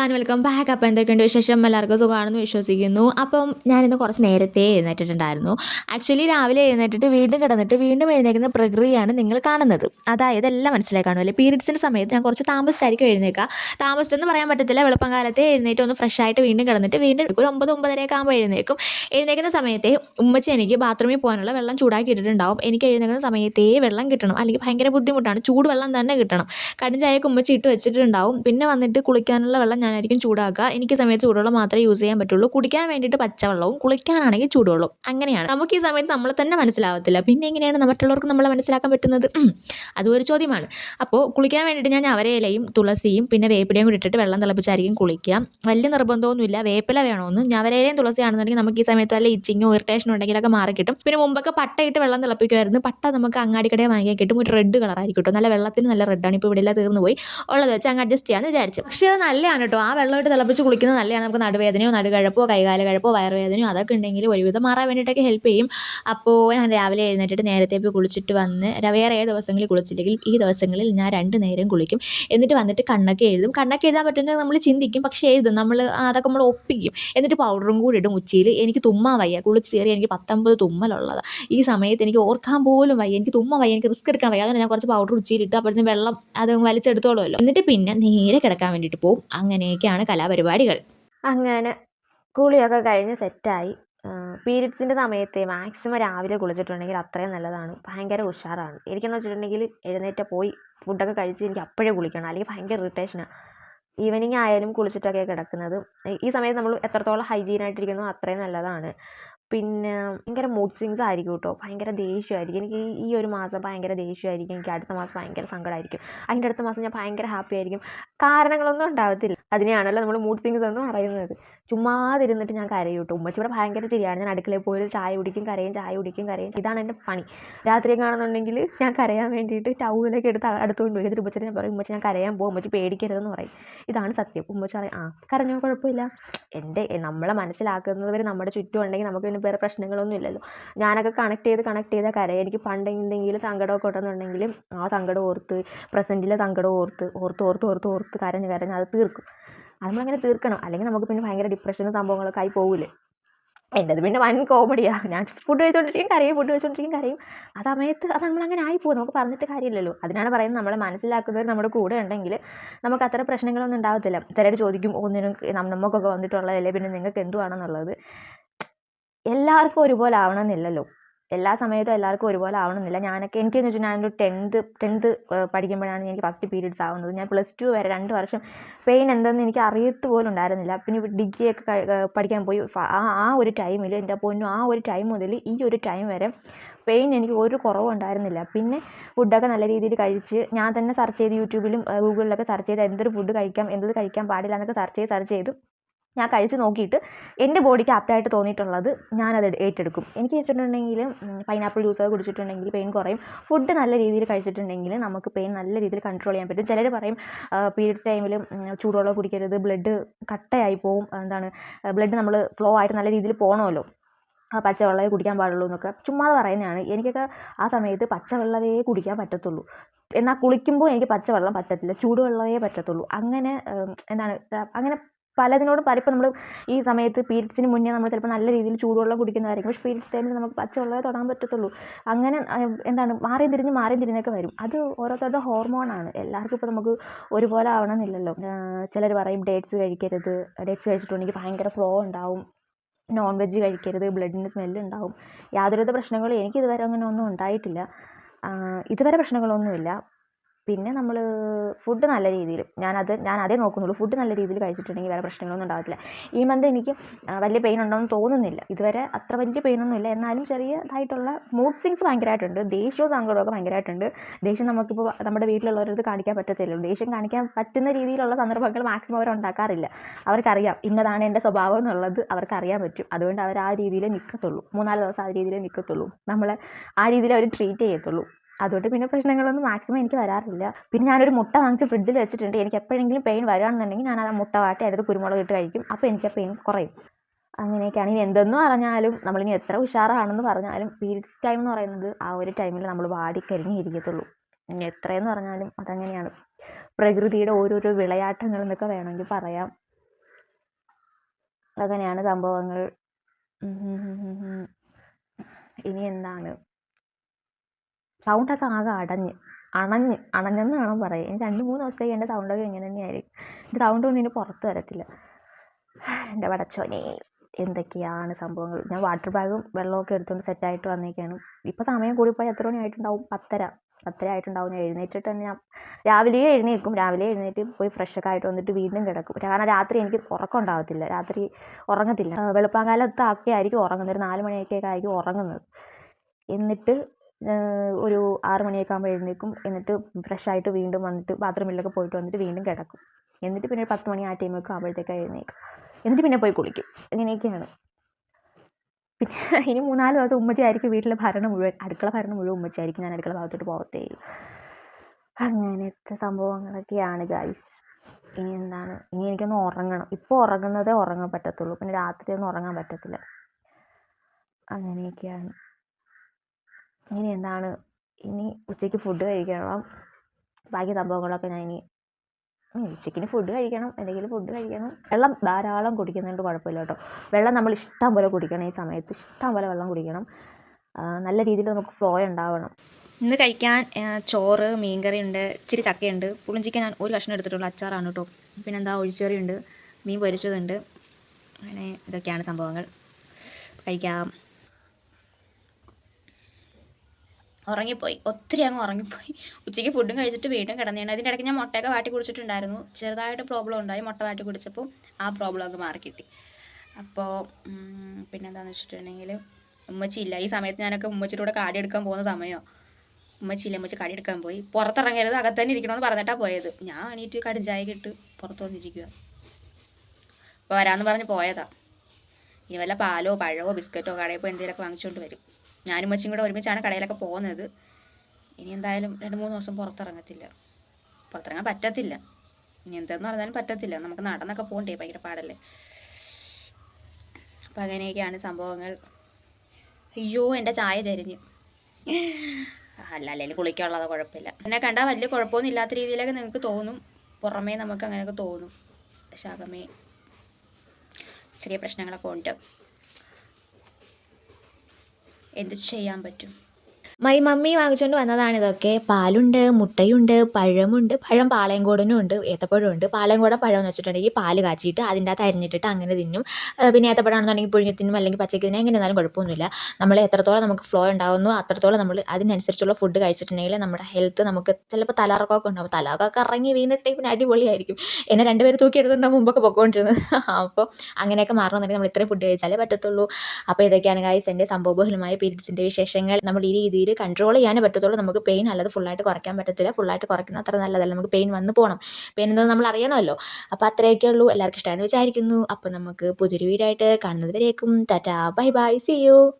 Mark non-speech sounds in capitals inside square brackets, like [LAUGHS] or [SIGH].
And welcome back അപ്പം എന്തൊക്കെയുണ്ട് വിശേഷം? എല്ലാവർക്കും സുഖമാണെന്ന് വിശ്വസിക്കുന്നു. അപ്പം ഞാനിന്ന് കുറച്ച് നേരത്തെ എഴുന്നേറ്റിട്ടുണ്ടായിരുന്നു. ആക്ച്വലി രാവിലെ എഴുന്നേറ്റിട്ട് വീണ്ടും കിടന്നിട്ട് വീണ്ടും എഴുന്നേക്കുന്ന പ്രക്രിയയാണ് നിങ്ങൾ കാണുന്നത്. അതായത് എല്ലാം മനസ്സിലായി കാണുമല്ലേ പീരീഡ്സിന്റെ സമയത്ത് ഞാൻ കുറച്ച് താമസിച്ചായിരിക്കും എഴുന്നേക്കുക താമസിച്ചെന്ന് പറയാൻ പറ്റത്തില്ല. വെളുപ്പം കാലത്തെ എഴുന്നേറ്റ് ഒന്ന് ഫ്രഷ് ആയിട്ട് വീണ്ടും കിടന്നിട്ട് വീണ്ടും ഒരു ഒമ്പത് ഒമ്പതരയൊക്കെ ആകുമ്പോൾ എഴുന്നേക്കും എഴുന്നേക്കുന്ന സമയത്തെ ഉമ്മച്ചി എനിക്ക് ബാത്റൂമിൽ പോകാനുള്ള വെള്ളം ചൂടാക്കി ഇട്ടിട്ടുണ്ടാവും. എനിക്ക് എഴുന്നേക്കുന്ന സമയത്തേ വെള്ളം കിട്ടണം. അല്ലെങ്കിൽ ഭയങ്കര ബുദ്ധിമുട്ടാണ്. ചൂടുവെള്ളം തന്നെ കിട്ടണം. കടും ചായയൊക്കെ ഉമ്മച്ചി ഇട്ട് വെച്ചിട്ടുണ്ടാവും. പിന്നെ വന്നിട്ട് കുളിക്കാനുള്ള വെള്ളം ഞാനായിരിക്കും ചൂടാക്കുക. എനിക്ക് സമയത്ത് ചൂടുവെള്ളം മാത്രമേ യൂസ് ചെയ്യാൻ പറ്റുള്ളൂ. കുടിക്കാൻ വേണ്ടിയിട്ട് പച്ചവെള്ളവും കുളിക്കാനാണെങ്കിൽ ചൂടുവെള്ളവും. അങ്ങനെയാണ്. നമുക്ക് ഈ സമയത്ത് നമ്മളെ തന്നെ മനസ്സിലാവത്തില്ല. പിന്നെ എങ്ങനെയാണ് മറ്റുള്ളവർക്ക് നമ്മളെ മനസ്സിലാക്കാൻ പറ്റുന്നത്? അതും ഒരു ചോദ്യമാണ്. അപ്പോൾ കുളിക്കാൻ വേണ്ടിയിട്ട് ഞാൻ അവരയിലയും തുളസിയും പിന്നെ വേപ്പിലയും കൂടി ഇട്ടിട്ട് വെള്ളം തിളപ്പിച്ചായിരിക്കും കുളിക്കുക. വലിയ നിർബന്ധമൊന്നുമില്ല. വേപ്പില വേണമെന്നും അവരയിലയും തുളസിയാണെന്നുണ്ടെങ്കിൽ നമുക്ക് ഈ സമയത്ത് വല്ല ഇച്ചിങ്ങോ ഇറിറ്റേഷനോ ഉണ്ടെങ്കിലൊക്കെ മാറി കിട്ടും. പിന്നെ മുമ്പൊക്കെ പട്ടയിട്ട് വെള്ളം തിളപ്പിക്കുമായിരുന്നു. പട്ട നമുക്ക് അങ്ങാടിക്കടയിൽ വാങ്ങിയാൽ കിട്ടും. ഒരു റെഡ് കളറായിരിക്കും കേട്ടോ. നല്ല വെള്ളത്തിന് നല്ല റെഡാണ് ഇപ്പോൾ ഇവിടെ എല്ലാം തീർന്നു പോയി. ഉള്ളത് വെച്ച് അങ്ങ് അഡ്ജസ്റ്റ് ചെയ്യാമെന്ന് വിചാരിച്ചു. പക്ഷേ അത് നല്ലതാണ് കേട്ടോ. ആ വെള്ളമായിട്ട് തിളപ്പിച്ച് കുളിക്കുന്നത് നല്ലതാണ്. നമുക്ക് നടുവേദനയോ നടുകഴപ്പോ കൈകാല കഴപ്പോ വയറുവേദനയോ അതൊക്കെ ഉണ്ടെങ്കിൽ ഒരുവിധം മാറാൻ വേണ്ടിയിട്ടൊക്കെ ഹെൽപ്പ് ചെയ്യും. അപ്പോൾ ഞാൻ രാവിലെ എഴുന്നേറ്റിട്ട് നേരത്തെ പോയി കുളിച്ചിട്ട് വന്ന് വേറെ ഏത് ദിവസങ്ങളിൽ കുളിച്ചില്ലെങ്കിൽ ഈ ദിവസങ്ങളിൽ ഞാൻ രണ്ട് നേരം കുളിക്കും. എന്നിട്ട് വന്നിട്ട് കണ്ണൊക്കെ എഴുതും. കണ്ണൊക്കെ എഴുതാൻ പറ്റുന്നത് നമ്മൾ ചിന്തിക്കും. പക്ഷേ എഴുതും. നമ്മൾ അതൊക്കെ നമ്മൾ ഒപ്പിക്കും. എന്നിട്ട് പൗഡറും കൂടി ഇടും ഉച്ചയിൽ. എനിക്ക് തുമ്മ വയ്യ. കുളിച്ച് കയറി എനിക്ക് പത്തൊമ്പത് തുമ്മലുള്ളതാണ് ഈ സമയത്ത് എനിക്ക് ഓർക്കാൻ പോലും വയ്യ. എനിക്ക് തുമ്മ വയ്യ. എനിക്ക് റിസ്ക് എടുക്കാൻ വയ്യ. അതുകൊണ്ട് ഞാൻ കുറച്ച് പൗഡർ ഉച്ചയിലിട്ട് അപ്പോഴത്തേക്കും വെള്ളം അത് വലിച്ചെടുത്തോളുമല്ലോ. എന്നിട്ട് പിന്നെ നേരെ കിടക്കാൻ വേണ്ടിയിട്ട് പോകും അങ്ങനെയൊക്കെയാണ് കലാപരിപാടികൾ. അങ്ങനെ കുളിയൊക്കെ കഴിഞ്ഞ് സെറ്റായി. പീരീഡ്സിന്റെ സമയത്ത് മാക്സിമം രാവിലെ കുളിച്ചിട്ടുണ്ടെങ്കിൽ അത്രയും നല്ലതാണ്. ഭയങ്കര ഉഷാറാണ്. എനിക്കെന്ന് വെച്ചിട്ടുണ്ടെങ്കിൽ എഴുന്നേറ്റ പോയി ഫുഡൊക്കെ കഴിച്ച് എനിക്ക് അപ്പോഴേ കുളിക്കണം. അല്ലെങ്കിൽ ഭയങ്കര ഇറിറ്റേഷനാണ് ഈവനിങ് ആയാലും കുളിച്ചിട്ടൊക്കെ കിടക്കുന്നത്. ഈ- സമയത്ത് നമ്മൾ എത്രത്തോളം ഹൈജീൻ ആയിട്ടിരിക്കുന്നു അത്രയും നല്ലതാണ്. പിന്നെ ഭയങ്കര മൂഡ് സ്വിങ്സ് ആയിരിക്കും കേട്ടോ ഭയങ്കര ദേഷ്യമായിരിക്കും. എനിക്ക് ഈ- ഒരു മാസം ഭയങ്കര ദേഷ്യമായിരിക്കും. എനിക്ക് അടുത്ത മാസം ഭയങ്കര സങ്കടമായിരിക്കും അതിന്റെ അടുത്ത മാസം ഞാൻ ഭയങ്കര ഹാപ്പി ആയിരിക്കും. കാരണങ്ങളൊന്നും ഉണ്ടാവത്തില്ല. അതിനെയാണല്ലോ നമ്മൾ മൂഡ് സ്വിങ്സ് എന്ന് പറയുന്നത്. ചുമ്മാതിരുന്നിട്ട് ഞാൻ കരയും കേട്ടോ. ഉമ്മച്ചിയുടെ ഭയങ്കര ചിരിയാണ്. ഞാൻ അടുക്കളയിൽ പോയി ചായ കുടിക്കും കരയും ചായ കുടിക്കും കരയും. ഇതാണ് എന്റെ പണി. രാത്രി കാണുന്നുണ്ടെങ്കിൽ ഞാൻ കരയാൻ വേണ്ടിയിട്ട് ടൗലൊക്കെ എടുത്ത് അടുത്തുകൊണ്ട് പോയി. എന്നിട്ട് ഉമ്മച്ചിനെ ഞാൻ പറയും ഉമ്മച്ചി ഞാൻ കരയാൻ പോകും ഉമ്മച്ചി പേടിക്കരുതെന്ന് പറയും. ഇതാണ് സത്യം. ഉമ്മച്ചി പറയും ആ കരഞ്ഞോ? കുഴപ്പമില്ല. എന്റെ നമ്മളെ മനസ്സിലാക്കുന്നവർ നമ്മുടെ ചുറ്റും ഉണ്ടെങ്കിൽ നമുക്ക് പിന്നെ വേറെ പ്രശ്നങ്ങളൊന്നും ഇല്ലല്ലോ. ഞാനൊക്കെ കണക്ട് ചെയ്ത് കണക്ട് ചെയ്ത കരയാൻ എനിക്ക് പണ്ട് എന്തെങ്കിലും സങ്കടമൊക്കെ ഉണ്ടെന്നുണ്ടെങ്കിലും ആ സങ്കടം ഓർത്ത് പ്രസന്റിലെ സങ്കടം ഓർത്ത് ഓർത്ത് ഓർത്ത് ഓർത്ത് ഓർത്ത് കരഞ്ഞ് കരഞ്ഞ് അത് തീർക്കും. നമ്മളങ്ങനെ തീർക്കണം. അല്ലെങ്കിൽ നമുക്ക് പിന്നെ ഭയങ്കര ഡിപ്രഷനും സംഭവങ്ങളൊക്കെ ആയി പോകില്ലേ? എന്റെത് പിന്നെ വൻ കോമഡിയാണ് ഞാൻ ഫുഡ് കഴിച്ചുകൊണ്ടിരിക്കും കരയും ഫുഡ് കഴിച്ചുകൊണ്ടിരിക്കും കരയും. ആ സമയത്ത് അത് നമ്മളങ്ങനെ ആയിപ്പോകും നമുക്ക് പറഞ്ഞിട്ട് കാര്യമില്ലല്ലോ. അതിനാണ് പറയുന്നത് നമ്മളെ മനസ്സിലാക്കുന്നവർ നമ്മുടെ കൂടെ ഉണ്ടെങ്കിൽ നമുക്ക് അത്ര പ്രശ്നങ്ങളൊന്നും ഉണ്ടാവത്തില്ല. ചിലർ ചോദിക്കും ഒന്നിനും നമുക്കൊക്കെ വന്നിട്ടുള്ളതല്ലേ? പിന്നെ നിങ്ങൾക്ക് എന്തുവാണെന്നുള്ളത്? എല്ലാവർക്കും ഒരുപോലെ ആവണമെന്നില്ലല്ലോ. എല്ലാ സമയത്തും എല്ലാവർക്കും ഒരുപോലെ ആവണമെന്നില്ല. ഞാനൊക്കെ എനിക്കെന്ന് വെച്ചാൽ ഞാനൊരു ടെൻത്ത് ടെൻത്ത് പഠിക്കുമ്പോഴാണ് എനിക്ക് ഫസ്റ്റ് പീരീഡ്സ് ആവുന്നത്. ഞാൻ പ്ലസ് ടു വരെ രണ്ട് വർഷം പെയിൻ എന്തെന്ന് എനിക്ക് അറിയത്ത് പോലും ഉണ്ടായിരുന്നില്ല. പിന്നെ ഡിഗ്രിയൊക്കെ പഠിക്കാൻ പോയി. ആ ആ ഒരു ടൈമിൽ എന്റെ പൊന്നു ആ ഒരു ടൈം മുതൽ ഈ ഒരു ടൈം വരെ പെയിൻ എനിക്ക് ഒരു കുറവും ഉണ്ടായിരുന്നില്ല. പിന്നെ ഫുഡൊക്കെ നല്ല രീതിയിൽ കഴിച്ച് ഞാൻ തന്നെ സെർച്ച് ചെയ്ത് യൂട്യൂബിലും ഗൂഗിളിലൊക്കെ സെർച്ച് ചെയ്ത് എന്തൊരു ഫുഡ് കഴിക്കാം എന്ത് കഴിക്കാൻ പാടില്ല എന്നൊക്കെ സെർച്ച് ചെയ്ത് സെർച്ച് ചെയ്ത്. ഞാൻ കഴിച്ച് നോക്കിയിട്ട് എന്റെ ബോഡിക്ക് ആപ്റ്റായിട്ട് തോന്നിയിട്ടുള്ളത് ഞാനത് ഏറ്റെടുക്കും. എനിക്ക് വെച്ചിട്ടുണ്ടെങ്കിൽ പൈനാപ്പിൾ ജ്യൂസ് കുടിച്ചിട്ടുണ്ടെങ്കിൽ പെയിൻ കുറയും. ഫുഡ് നല്ല രീതിയിൽ കഴിച്ചിട്ടുണ്ടെങ്കിൽ നമുക്ക് പെയിൻ നല്ല രീതിയിൽ കൺട്രോൾ ചെയ്യാൻ പറ്റും. ചിലർ പറയും പീരീഡ്സ് ടൈമിൽ ചൂടുവെള്ളം കുടിക്കരുത് ബ്ലഡ് കട്ടയായി പോവും എന്താണ് ബ്ലഡ് നമ്മൾ ഫ്ലോ ആയിട്ട് നല്ല രീതിയിൽ പോകണമല്ലോ ആ പച്ചവെള്ളമേ കുടിക്കാൻ പാടുള്ളൂ എന്നൊക്കെ ചുമ്മാതെ പറയുന്നതാണ്. എനിക്കൊക്കെ ആ സമയത്ത് പച്ചവെള്ളമേ കുടിക്കാൻ പറ്റത്തുള്ളൂ. എന്നാൽ കുളിക്കുമ്പോൾ എനിക്ക് പച്ചവെള്ളം പറ്റത്തില്ല ചൂടുവെള്ളമേ പറ്റത്തുള്ളൂ. അങ്ങനെ എന്താണ് അങ്ങനെ പലതിനോടും പല ഇപ്പോൾ നമ്മൾ ഈ സമയത്ത് പീരീഡ്സിന് മുന്നേ നമ്മൾ ചിലപ്പോൾ നല്ല രീതിയിൽ ചൂടുവെള്ളം കുടിക്കുന്നതായിരിക്കും പക്ഷേ പീരീഡ്സ് ടൈമിൽ നമുക്ക് പച്ചവെള്ളമേ തൊടാൻ പറ്റത്തുള്ളൂ. അങ്ങനെ എന്താണ് മാറിയും തിരിഞ്ഞ് മാറിയും തിരിഞ്ഞൊക്കെ വരും. അത് ഓരോരുത്തരുടെ ഹോർമോണാണ്. എല്ലാവർക്കും ഇപ്പോൾ നമുക്ക് ഒരുപോലെ ആവണമെന്നില്ലല്ലോ. ചിലർ പറയും ഡേറ്റ്സ് കഴിക്കരുത് ഡേറ്റ്സ് കഴിച്ചിട്ടുണ്ടെങ്കിൽ ഭയങ്കര ഫ്ലോ ഉണ്ടാവും നോൺ വെജ് കഴിക്കരുത് ബ്ലഡിന് സ്മെല്ല് ഉണ്ടാവും. യാതൊരുവിധ പ്രശ്നങ്ങളും എനിക്ക് ഇതുവരെ അങ്ങനെ ഒന്നും ഉണ്ടായിട്ടില്ല. ഇതുവരെ പ്രശ്നങ്ങളൊന്നുമില്ല. പിന്നെ നമ്മൾ ഫുഡ് നല്ല രീതിയിൽ ഞാനത് ഞാൻ അതേ നോക്കുന്നുള്ളൂ. ഫുഡ് നല്ല രീതിയിൽ കഴിച്ചിട്ടുണ്ടെങ്കിൽ വേറെ പ്രശ്നങ്ങളൊന്നും ഉണ്ടാകത്തില്ല ഈ മന്ത് എനിക്ക് വലിയ പെയിൻ ഉണ്ടോയെന്ന് തോന്നുന്നില്ല. ഇതുവരെ അത്ര വലിയ പെയിനൊന്നുമില്ല എന്നാലും ചെറിയതായിട്ടുള്ള മൂഡ് സ്വിങ്സ് ഭയങ്കരമായിട്ടുണ്ട് ദേഷ്യവും സങ്കടമൊക്കെ ഭയങ്കരമായിട്ടുണ്ട് ദേഷ്യം നമുക്കിപ്പോൾ നമ്മുടെ വീട്ടിലുള്ളവരത് കാണിക്കാൻ പറ്റത്തില്ല ദേഷ്യം കാണിക്കാൻ പറ്റുന്ന രീതിയിലുള്ള സന്ദർഭങ്ങൾ മാക്സിമം അവർ ഉണ്ടാക്കാറില്ല. അവർക്കറിയാം ഇന്നതാണ് എന്റെ സ്വഭാവം എന്നുള്ളത് അവർക്കറിയാൻ പറ്റും. അതുകൊണ്ട് അവർ ആ രീതിയിൽ നിൽക്കത്തുള്ളൂ മൂന്നാൽ ദിവസം ആ രീതിയിൽ നിൽക്കത്തുള്ളൂ നമ്മളെ ആ രീതിയിൽ അവർ ട്രീറ്റ് ചെയ്യത്തുള്ളൂ. അതുകൊണ്ട് പിന്നെ പ്രശ്നങ്ങളൊന്നും മാക്സിമം എനിക്ക് വരാറില്ല. പിന്നെ ഞാനൊരു മുട്ട വാങ്ങിച്ച് ഫ്രിഡ്ജിൽ വെച്ചിട്ടുണ്ട്. എനിക്ക് എപ്പോഴെങ്കിലും പെയിൻ വരികയാണെന്നുണ്ടെങ്കിൽ ഞാൻ ആ മുട്ട വാട്ടി അതായത് കുരുമുളക് ഇട്ട് കഴിക്കും. അപ്പോൾ എനിക്ക് ആ പെയിൻ കുറയും. അങ്ങനെയൊക്കെയാണ് ഇനി എന്തെന്ന് പറഞ്ഞാലും നമ്മളിനി എത്ര ഉഷാറാണെന്ന് പറഞ്ഞാലും പീരീഡ്സ് ടൈം എന്ന് പറയുന്നത് ആ ഒരു ടൈമിൽ നമ്മൾ വാടി ഇരിക്കത്തുള്ളൂ. ഇനി എത്രയെന്ന് പറഞ്ഞാലും അതങ്ങനെയാണ്. പ്രകൃതിയുടെ ഓരോരോ വിളയാട്ടങ്ങൾ എന്നൊക്കെ വേണമെങ്കിൽ പറയാം. അതങ്ങനെയാണ് സംഭവങ്ങൾ. ഇനി എന്താണ്? സൗണ്ടൊക്കെ ആകെ അടഞ്ഞ്. അണഞ്ഞ്. അണഞ്ഞെന്ന് വേണം പറയാൻ. ഇനി രണ്ട് മൂന്ന് ദിവസത്തേക്ക് എന്റെ സൗണ്ടൊക്കെ ഇങ്ങനെ തന്നെയായിരിക്കും എന്റെ സൗണ്ട് ഒന്നും ഇനി പുറത്ത് വരത്തില്ല. എന്റെ പടച്ചോനെ എന്തൊക്കെയാണ് സംഭവങ്ങൾ? ഞാൻ വാട്ടർ ബാഗും വെള്ളമൊക്കെ എടുത്തുകൊണ്ട് സെറ്റായിട്ട് വന്നേക്കാണ്. ഇപ്പോൾ സമയം കൂടിപ്പോയി എത്ര മണി ആയിട്ടുണ്ടാവും? പത്തര. പത്തര ആയിട്ടുണ്ടാവും. ഞാൻ എഴുന്നേറ്റിട്ട് തന്നെ ഞാൻ രാവിലെ എഴുന്നേൽക്കും. രാവിലെ എഴുന്നേറ്റ് പോയി ഫ്രഷൊക്കെ ആയിട്ട് വന്നിട്ട് വീണ്ടും കിടക്കും. കാരണം രാത്രി എനിക്ക് ഉറക്കം ഉണ്ടാവത്തില്ല. രാത്രി ഉറങ്ങത്തില്ല. വെളുപ്പാങ്കാലത്തൊക്കെ ആയിരിക്കും ഉറങ്ങുന്നത്. ഒരു നാല് മണിയൊക്കെ ആയിരിക്കും ഉറങ്ങുന്നത്. എന്നിട്ട് ഒരു ആറ് മണിയൊക്കെ ആകുമ്പോൾ എഴുന്നേൽക്കും. എന്നിട്ട് ഫ്രഷ് ആയിട്ട് വീണ്ടും വന്നിട്ട് ബാത്റൂമിലൊക്കെ പോയിട്ട് വന്നിട്ട് വീണ്ടും കിടക്കും. എന്നിട്ട് പിന്നെ ഒരു പത്ത് മണി ആ ടൈമൊക്കെ ആകുമ്പോഴത്തേക്ക് എഴുന്നേൽക്കും. എന്നിട്ട് പിന്നെ പോയി കുളിക്കും. ഇങ്ങനെയൊക്കെയാണ്. പിന്നെ [LAUGHS] ഇനി മൂന്നാൽ ദിവസം ഉമ്മച്ചിയായിരിക്കും വീട്ടിലെ ഭരണം മുഴുവൻ. അടുക്കള ഭരണം മുഴുവൻ ഉമ്മച്ചിയായിരിക്കും. ഞാൻ അടുക്കള ഭാഗത്തോട്ട് പോകത്തേ. അങ്ങനത്തെ സംഭവങ്ങളൊക്കെയാണ് ഗൈസ് ഇനി എന്താണ്? ഇനി എനിക്കൊന്ന് ഉറങ്ങണം. ഇപ്പോൾ ഉറങ്ങുന്നതേ ഉറങ്ങാൻ പറ്റത്തുള്ളൂ. പിന്നെ രാത്രി ഒന്നും ഉറങ്ങാൻ പറ്റത്തില്ല. അങ്ങനെയൊക്കെയാണ്. ഇനി എന്താണ്? ഇനി ഉച്ചയ്ക്ക് ഫുഡ് കഴിക്കണം. ബാക്കി സംഭവങ്ങളൊക്കെ ഞാൻ ഇനി ഉച്ചയ്ക്കിന് ഫുഡ് കഴിക്കണം. എന്തെങ്കിലും ഫുഡ് കഴിക്കണം. വെള്ളം ധാരാളം കുടിക്കുന്നതുകൊണ്ട് കുഴപ്പമില്ല കേട്ടോ. വെള്ളം നമ്മൾ ഇഷ്ടം പോലെ കുടിക്കണം ഈ സമയത്ത്. ഇഷ്ടം പോലെ വെള്ളം കുടിക്കണം. നല്ല രീതിയിൽ നമുക്ക് ഫ്ലോ ഉണ്ടാവണം. ഇന്ന് കഴിക്കാൻ ചോറ് മീൻകറി ഉണ്ട്. ഇച്ചിരി ചക്കയുണ്ട്. പുളിഞ്ചിക്ക് ഞാൻ ഒരു കഷ്ണം എടുത്തിട്ടുള്ളൂ. അച്ചാറാണ് കേട്ടോ. പിന്നെ എന്താ ഒഴിച്ചുകറി ഉണ്ട്. മീൻ പൊരിച്ചതുണ്ട്. അങ്ങനെ ഇതൊക്കെയാണ് സംഭവങ്ങൾ. കഴിക്കാം. ഉറങ്ങിപ്പോയി. ഒത്തിരി അങ്ങ് ഉറങ്ങിപ്പോയി. ഉച്ചയ്ക്ക് ഫുഡും കഴിച്ചിട്ട് വീണ്ടും കിടന്നതാണ് അതിന്റെ ഇടയ്ക്ക് ഞാൻ മുട്ടയൊക്കെ വാട്ടി കുടിച്ചിട്ടുണ്ടായിരുന്നു. ചെറുതായിട്ട് പ്രോബ്ലം ഉണ്ടായി മുട്ട വാട്ടി കുടിച്ചപ്പോൾ ആ പ്രോബ്ലം ഒക്കെ മാറി കിട്ടി. അപ്പോൾ പിന്നെന്താണെന്ന് വെച്ചിട്ടുണ്ടെങ്കിൽ ഉമ്മച്ചിയില്ല. ഈ സമയത്ത് ഞാനൊക്കെ ഉമ്മച്ചിയുടെ കൂടെ എടുക്കാൻ പോകുന്ന സമയമോ ഉമ്മച്ചിയില്ല. ഉമ്മച്ചി കാടി എടുക്കാൻ പോയി. പുറത്തിറങ്ങരുത് അകത്ത് തന്നെ ഇരിക്കണമെന്ന് പറഞ്ഞിട്ടാണ് പോയത്. ഞാൻ എണീറ്റ് കടും ചായ ഇട്ട് പുറത്ത് വന്നിരിക്കുക അപ്പോൾ വരാമെന്ന് പറഞ്ഞ് പോയതാണ് ഇനി വല്ല പാലോ പഴമോ ബിസ്ക്കറ്റോ കടയിൽ പോയി എന്തെങ്കിലുമൊക്കെ വാങ്ങിച്ചുകൊണ്ട് വരും. ഞാനും മച്ചും കൂടെ ഒരുമിച്ചാണ് കടയിലൊക്കെ പോകുന്നത്. ഇനി എന്തായാലും രണ്ട് മൂന്ന് ദിവസം പുറത്തിറങ്ങത്തില്ല. പുറത്തിറങ്ങാൻ പറ്റത്തില്ല. ഇനി എന്തെന്ന് പറഞ്ഞാലും പറ്റത്തില്ല. നമുക്ക് നടന്നൊക്കെ പോകണ്ടേ ഭയങ്കര പാടല്ലേ? അപ്പം അങ്ങനെയൊക്കെയാണ് സംഭവങ്ങൾ. അയ്യോ എന്റെ ചായ ചരിഞ്ഞ്. അല്ല അല്ലെങ്കിൽ കുളിക്കാനുള്ളത് കുഴപ്പമില്ല. എന്നെ കണ്ടാൽ വലിയ കുഴപ്പമൊന്നും ഇല്ലാത്ത രീതിയിലൊക്കെ നിങ്ങൾക്ക് തോന്നും. പുറമേ നമുക്ക് അങ്ങനെയൊക്കെ തോന്നും. അകമേ ചെറിയ പ്രശ്നങ്ങളൊക്കെ ഉണ്ട്. എന്ത് ചെയ്യാൻ പറ്റും? മൈ മമ്മി വാങ്ങിച്ചുകൊണ്ട് വന്നതാണ് ഇതൊക്കെ. പാലുണ്ട് മുട്ടയുണ്ട് പഴമുണ്ട് പഴം പാളയംകോടനും ഉണ്ട് ഏത്തപ്പഴം ഉണ്ട് പാളയംകോട പഴം എന്ന് വെച്ചിട്ടുണ്ടെങ്കിൽ പാൽ കാച്ചിയിട്ട് അതിന്റെ അകത്ത് അരിഞ്ഞിട്ടിട്ട് അങ്ങനെ തിന്നും. പിന്നെ ഏത്തപ്പഴമാണെന്നുണ്ടെങ്കിൽ പുഴുങ്ങി തിന്നും. അല്ലെങ്കിൽ പച്ചയ്ക്ക് തിന്നും. എങ്ങനെ എന്നാലും കുഴപ്പമൊന്നുമില്ല. നമ്മൾ എത്രത്തോളം നമുക്ക് ഫ്ലോ ഉണ്ടാകുന്നു അത്രത്തോളം നമ്മൾ അതിനനുസരിച്ചുള്ള ഫുഡ് കഴിച്ചിട്ടുണ്ടെങ്കിൽ നമ്മുടെ ഹെൽത്ത് നമുക്ക് ചിലപ്പോൾ തലകറക്കമൊക്കെ ഉണ്ടാവും. തലകറക്കം ഇറങ്ങി വീണിട്ട് പിന്നെ അടിപൊളിയായിരിക്കും. എന്നെ രണ്ടുപേർ തൂക്കി എടുത്തിട്ടുണ്ടാകും മുമ്പൊക്കെ പൊക്കോണ്ടിരുന്നത് അപ്പോൾ അങ്ങനെയൊക്കെ മാറണമെന്നുണ്ടെങ്കിൽ നമ്മൾ ഇത്രയും ഫുഡ് കഴിച്ചാലേ പറ്റത്തുള്ളൂ. അപ്പോൾ ഇതൊക്കെയാണ് കായ്സ് എന്റെ സംഭവബഹുലമായ പീരീഡ്സിന്റെ വിശേഷങ്ങൾ. നമ്മൾ ഈ രീതിയിൽ കൺട്രോൾ ചെയ്യാനേ പറ്റത്തുള്ളൂ. നമുക്ക് പെയിൻ അല്ലാതെ ഫുള്ളായിട്ട് കുറയ്ക്കാൻ പറ്റത്തില്ല. ഫുള്ളായിട്ട് കുറയ്ക്കുന്ന അത്ര നല്ലതല്ല. നമുക്ക് പെയിൻ വന്ന് പോകണം പെയിൻ എന്താണെന്ന് നമ്മൾ അറിയണമല്ലോ. അപ്പോൾ അത്രയൊക്കെ ഉള്ളൂ. എല്ലാവർക്കും ഇഷ്ടമായെന്ന് വിചാരിക്കുന്നു. അപ്പോൾ നമുക്ക് പുതിയൊരു വീഡിയോ ആയിട്ട് കാണുന്നത് വരേക്കും. Tata bye bye see you